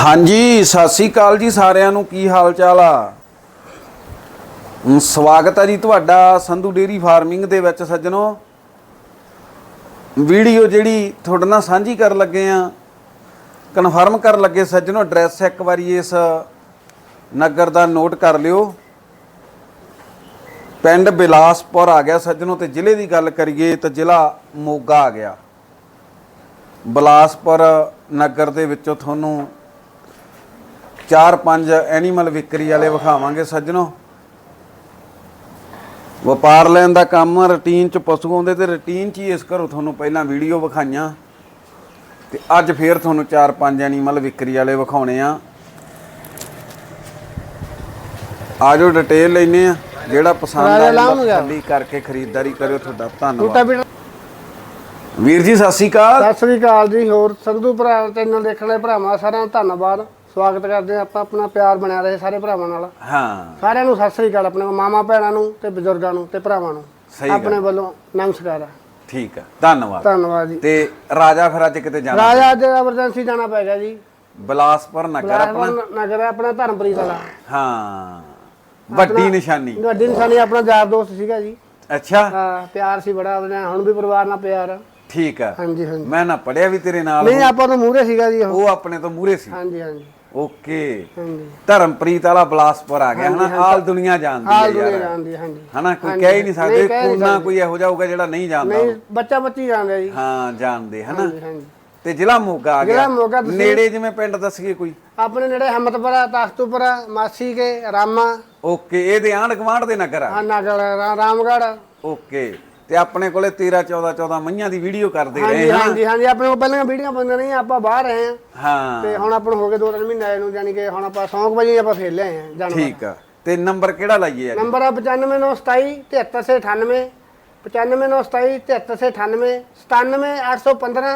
ਹਾਂਜੀ, ਸਤਿ ਸ੍ਰੀ ਅਕਾਲ ਜੀ ਸਾਰਿਆਂ ਨੂੰ। ਕੀ ਹਾਲ ਚਾਲ ਆ ਸਵਾਗਤ ਹੈ ਜੀ ਤੁਹਾਡਾ ਸੰਧੂ ਡੇਰੀ ਫਾਰਮਿੰਗ ਦੇ ਵਿੱਚ ਸੱਜਣੋ। ਵੀਡੀਓ ਜਿਹੜੀ ਤੁਹਾਡੇ ਨਾਲ ਸਾਂਝੀ ਕਰਨ ਲੱਗੇ ਆ, ਕਨਫਰਮ ਕਰਨ ਲੱਗੇ ਸੱਜਣੋ, ਐਡਰੈਸ ਇੱਕ ਵਾਰੀ ਇਸ ਨਗਰ ਦਾ ਨੋਟ ਕਰ ਲਿਓ। ਪਿੰਡ ਬਿਲਾਸਪੁਰ ਆ ਗਿਆ ਸੱਜਣੋ ਤੇ ਜ਼ਿਲ੍ਹੇ ਦੀ ਗੱਲ ਕਰੀਏ ਤਾਂ ਜ਼ਿਲ੍ਹਾ ਮੋਗਾ ਆ ਗਿਆ। ਬਿਲਾਸਪੁਰ ਨਗਰ ਦੇ ਵਿੱਚੋਂ ਤੁਹਾਨੂੰ ਚਾਰ ਪੰਜ ਐਨੀਮਲ ਵਿਕਰੀ ਵਾਲੇ ਵਿਖਾਵਾਂਗੇ ਸੱਜਣੋ। ਵਪਾਰ ਲੈਣ ਦਾ ਕੰਮ ਰੁਟੀਨ ਚ ਪਸ਼ੂ ਆਉਂਦੇ ਤੇ ਰੁਟੀਨ ਚ ਹੀ ਇਸ ਘਰੋਂ ਤੁਹਾਨੂੰ ਪਹਿਲਾਂ ਵੀਡੀਓ ਵਿਖਾਈਆਂ। ਤੇ ਅੱਜ ਫੇਰ ਤੁਹਾਨੂੰ ਚਾਰ ਪੰਜ ਐਨੀਮਲ ਵਿਕਰੀ ਵਾਲੇ ਵਿਖਾਉਣੇ ਆ। ਆਜੋ ਡਿਟੇਲ ਲੈਨੇ ਆ ਜਿਹੜਾ ਪਸੰਦ ਆਇਆ। ਥੱਲੀ ਕਰਕੇ ਖਰੀਦਦਾਰੀ ਕਰਿਓ ਤੁਹਾਡਾ ਧੰਨਵਾਦ। ਵੀਰ ਜੀ ਸਤਿ ਸ਼੍ਰੀ ਅਕਾਲ। ਸਤਿ ਸ੍ਰੀ ਅਕਾਲ ਜੀ ਹੋਰ ਸੰਧੂ ਭਰਾ ਚੈਨਲ ਦੇਖਣ ਵਾਲੇ ਭਰਾਵਾਂ ਸਾਰਿਆਂ ਦਾ ਧੰਨਵਾਦ। ਸਵਾਗਤ ਕਰਦੇ ਹਾਂ ਆਪਾਂ ਆਪਣਾ ਪਿਆਰ ਬਣਿਆ ਰਹੇ ਸਾਰੇ ਭਰਾਵਾਂ ਨਾਲ। ਹਾਂ। ਸਾਰਿਆਂ ਨੂੰ ਸਤਿ ਸ੍ਰੀ ਅਕਾਲ ਆਪਣੇ ਮਾਮਾ ਭੈਣਾਂ ਨੂੰ ਤੇ ਬਜ਼ੁਰਗਾਂ ਨੂੰ ਤੇ ਭਰਾਵਾਂ ਨੂੰ। ਸਹੀ ਗੱਲ। ਆਪਣੇ ਵੱਲੋਂ ਨਮਸਕਾਰ ਆ ਠੀਕ ਆ ਧੰਨਵਾਦ। ਧੰਨਵਾਦ ਜੀ। ਤੇ ਰਾਜਾ ਫਿਰ ਅੱਜ ਕਿਤੇ ਜਾਣਾ? ਰਾਜਾ ਅੱਜ ਐਮਰਜੈਂਸੀ ਜਾਣਾ ਪੈ ਗਿਆ ਜੀ। ਬਲਾਸਪੁਰ ਨਗਰ ਆਪਣਾ? ਬਿਲਾਸਪੁਰ ਨਗਰ ਹੈ ਆਪਣਾ ਧਰਮਪੁਰੀ ਵਾਲਾ। ਹਾਂ। ਵੱਡੀ ਨਿਸ਼ਾਨੀ। ਵੱਡੀ ਨਿਸ਼ਾਨੀ ਆਪਣਾ ਯਾਰ ਦੋਸਤ ਸੀਗਾ ਜੀ। ਅੱਛਾ। ਹਾਂ ਪਿਆਰ ਸੀ ਬੜਾ ਉਹਨੇ ਹੁਣ ਵੀ ਪਰਿਵਾਰ ਨਾਲ ਪਿਆਰ। ਆ ਠੀਕ ਆ ਹਾਂਜੀ ਹਾਂਜੀ। ਮੈਂ ਨਾ ਪੜਿਆ ਵੀ ਤੇਰੇ ਨਾਲ ਨਹੀਂ ਆਪਾਂ ਤੋਂ ਮੂਹਰੇ ਸੀਗਾ ਜੀ ਉਹ ਉਹ ਆਪਣੇ ਤੋਂ ਮੂਰੇ ਸੀ। ਹਾਂਜੀ ਹਾਂਜੀ। ਓਕੇ। ਹਾਂਜੀ। ਧਰਮਪ੍ਰੀਤ ਵਾਲਾ ਬਲਾਸਪੁਰ ਆ ਗਿਆ ਹਨਾ? ਆਲ ਦੁਨੀਆ ਜਾਣਦੀ ਹੈ ਦੁਨੀਆ ਯਾਰ। ਜਾਣਦੀ ਹੈ, ਹਾਂਜੀ। ਹਨਾ? ਕੋਈ ਕਹਿ ਹੀ ਨਹੀਂ ਸਕਦੇ ਨਹੀਂ, ਕਹਿ ਨਹੀਂ ਕੋਨਾ ਕੋਈ ਇਹੋ ਜਿਹਾ ਹੋਊਗਾ ਜਿਹੜਾ ਨਹੀਂ ਜਾਣਦਾ ਨਹੀਂ ਬੱਚਾ ਬੱਚੀ ਜਾਣਦਾ ਜੀ। ਹਾਂ ਜਾਣਦੇ ਹਨਾ? ਹਾਂਜੀ ਹਾਂਜੀ। ਤੇ ਜ਼ਿਲ੍ਹਾ ਮੋਗਾ ਆ ਜ਼ਿਲ੍ਹਾ ਗਿਆ ਮੋਗਾ ਤੁਸੀਂ- ਨੇੜੇ ਜਿਵੇਂ ਪਿੰਡ ਦੱਸੀਏ ਕੋਈ? ਆਪਣੇ ਨੇੜੇ ਹਮਦਪੁਰਾ ਤਖਤੂਪੁਰਾ ਮਾਸੀ ਕੇ ਰਾਮਾ। ਓਕੇ ਇਹਦੇ ਆਂਢ ਗੁਆਂਢ ਦੇ ਨਗਰ ਆ? ਨਗਲ ਰਾਮਗੜ ਓਕੇ। ਤੇ ਆਪਣੇ ਕੋਲੇ 13 14 14 ਮਈਆਂ ਦੀ ਵੀਡੀਓ ਕਰਦੇ ਰਹੇ ਹਾਂਜੀ ਹਾਂ। ਹਾਂਜੀ ਹਾਂਜੀ ਆਪਣੇ ਕੋਲ ਪਹਿਲਾਂ ਵੀਡੀਓ ਪਾਉਂਦੇ ਨਹੀਂ ਆਪਾਂ ਬਾਹਰ ਰਹੇ ਹਾਂ। ਹਾਂ। ਤੇ ਹੁਣ ਆਪਾਂ ਨੂੰ ਹੋ ਗਏ ਦੋ ਤਿੰਨ ਮਹੀਨੇ ਆਏ ਨੂੰ ਯਾਨੀ ਕਿ ਹੁਣ ਆਪਾਂ ਸੌਂਕ ਵਜੇ ਆਪਾਂ ਫੇਰ ਲਿਆਏ ਹਾਂ ਜਾਨਵਰ। ਠੀਕ ਆ। ਤੇ ਨੰਬਰ ਕਿਹੜਾ ਲਾਈਏ ਅੱਜ? ਨੰਬਰ ਆ 95927 7398 95927 7398 97815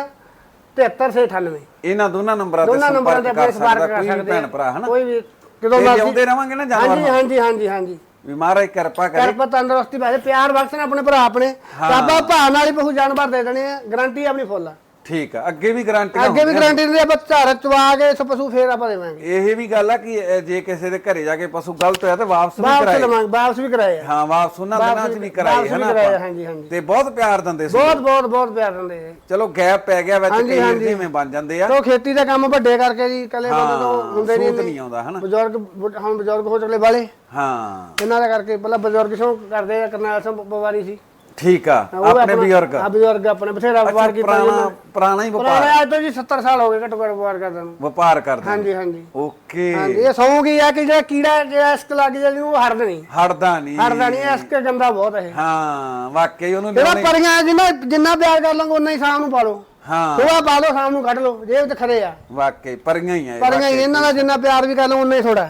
7398 ਇਹਨਾਂ ਦੋਨਾਂ ਨੰਬਰਾਂ ਤੇ ਦੋਨਾਂ ਨੰਬਰਾਂ ਤੇ ਸੰਪਰਕ ਕਰ ਸੰਪਰਕ ਸਕਦਾ ਕਰ ਕੋਈ ਵੀ ਭੈਣ ਆ। ਭਰਾ ਹਨਾ? ਕੋਈ ਵੀ ਜਦੋਂ ਤੇ ਮਰਜ਼ੀ ਜਿਉਂਦੇ ਰਵਾਂਗੇ ਨਾ ਜਾਨਵਰ ਹਾਂਜੀ ਹਾਂਜੀ ਹਾਂਜੀ ਹਾਂਜੀ। ਵੀ ਮਹਾਰਾਜ ਕਿਰਪਾ ਕਰੇ। ਕਰਪ ਤੰਦਰੁਸਤੀ ਭਾਵੇਂ ਪਿਆਰ ਬਖਸ਼ਣ ਆਪਣੇ ਭਰਾ ਆਪਣੇ। ਆਪਾਂ ਭਾਅ ਨਾਲ ਹੀ ਪਸ਼ੂ ਜਾਨਵਰ ਦੇ ਦੇਣੇ ਆ ਗਾਰੰਟੀ ਆਪਣੀ ਫੁੱਲ ਆ। ਠੀਕ ਆ ਅੱਗੇ ਵੀ ਗਾਰੰਟੀ ਅੱਗੇ ਵੀ ਗਾਰੰਟੀ ਦਿੰਦੇ ਆਪਾਂ ਝਾੜ ਚਵਾ ਕੇ ਇਸ ਪਸ਼ੂ ਫੇਰ ਆਪਾਂ ਦੇਵਾਂਗੇ। ਇਹ ਵੀ ਗੱਲ ਆ ਕਿ ਇਹ ਜੇ ਕਿਸੇ ਦੇ ਘਰੇ ਜਾ ਕੇ ਪਸ਼ੂ ਗਲਤ ਹੋਇਆ ਤੇ ਵਾਪਸ ਵੀ ਵਾਪਸ ਕਰਾਏ। ਲਵਾਂਗੇ ਵਾਪਸ ਵੀ ਕਰਾਏ ਆ। ਹਾਂ ਵਾਪਸ ਉਹਨਾਂ ਦਿਨਾਂ 'ਚ ਵੀ ਕਰਾਏ ਵਾਪਸ ਵੀ ਹਨਾ ਕਰਾਏ, ਆਪਾਂ। ਹਾਂਜੀ, ਹਾਂਜੀ। ਤੇ ਬਹੁਤ ਪਿਆਰ ਦਿੰਦੇ ਸੀ। ਬਹੁਤ ਬਹੁਤ ਬਹੁਤ ਪਿਆਰ ਦਿੰਦੇ ਆ। ਚਲੋ ਗੈਪ ਪੈ ਗਿਆ ਵਿੱਚ ਕਈ। ਜਿਵੇਂ ਬਣ ਜਾਂਦੇ ਆ। ਤੋ ਖੇਤੀ ਦਾ ਕੰਮ ਵੱਡੇ ਕਰਕੇ ਜੀ ਕੱਲੇ ਬੰਦੇ ਤੋਂ ਹੁੰਦੇ ਸੂਤ ਨਹੀਂ ਨਹੀਂ ਆਉਂਦਾ ਹਨਾ। ਬਜ਼ੁਰਗ ਬੁ- ਹੁਣ ਬਜ਼ੁਰਗ ਹੋ ਚੁੱਕੇ ਵਾਲੇ। ਹਾਂ। ਇਹਨਾਂ ਦਾ ਕਰਕੇ ਪਹਿਲਾਂ ਬਜ਼ੁਰਗ ਸ਼ੋਂ ਕਰਦੇ ਆ ਕਰਨਾਲ ਸਿੰਘ ਪਵਾਰੀ ਸੀ। ਠੀਕ ਆ ਆਪਣੇ ਬਜ਼ੁਰਗ। ਆ ਬਜ਼ੁਰਗ ਆਪਣੇ ਬਥੇਰਾ ਵਪਾਰ ਕੀਤਾ ਜੀ ਪੁਰਾਣਾ। ਪੁਰਾਣਾ ਹੀ ਵਪਾਰ। ਪੁਰਾਣੇ ਅੱਜ ਤੋਂ ਜੀ 70 ਸਾਲ ਹੋ ਗਏ ਘੱਟੋ ਘੱਟ ਵਪਾਰ ਕਰਦੇ ਨੂੰ। ਵਪਾਰ ਕਰਦੇ ਹਾਂਜੀ ਹਾਂਜੀ। ਓਕੇ। ਹਾਂਜੀ ਇਹ ਸੌਂ ਗਈ ਆ ਕਿ ਜਿਹੜਾ ਕੀੜਾ ਜਿਹੜਾ ਇਸਕ ਲੱਗ ਜਾਂਦੀ ਉਹ ਹਰਦ ਨਹੀਂ। ਹਟਦਾ ਨਹੀਂ। ਹਰਦਾ ਨਹੀਂ ਇਸਕ ਗੰਦਾ ਬਹੁਤ ਹੈ ਹਾਂ ਵਾਕਈ ਉਹਨੂੰ ਜਿਹੜਾ ਪਰੀਆਂ ਜਿੰਨਾ ਜਿੰਨਾ ਪਿਆਰ ਕਰ ਲਾਂਗੇ ਉਨਾ ਹੀ ਸ਼ਾਮ ਨੂੰ ਪਾ ਲਓ ਹਾਂ। ਥੋੜਾ ਪਾ ਲਓ ਸ਼ਾਮ ਨੂੰ ਕੱਢ ਲਓ ਜੇਬ ਤੇ ਖਰੇ ਆ। ਵਾਕਈ ਪਰੀਆਂ ਹੀ ਆ ਪਰੀਆਂ ਇਹਨਾਂ ਦਾ ਜਿੰਨਾ ਪਿਆਰ ਵੀ ਕਰ ਲਓ ਉਨਾ ਹੀ ਥੋੜਾ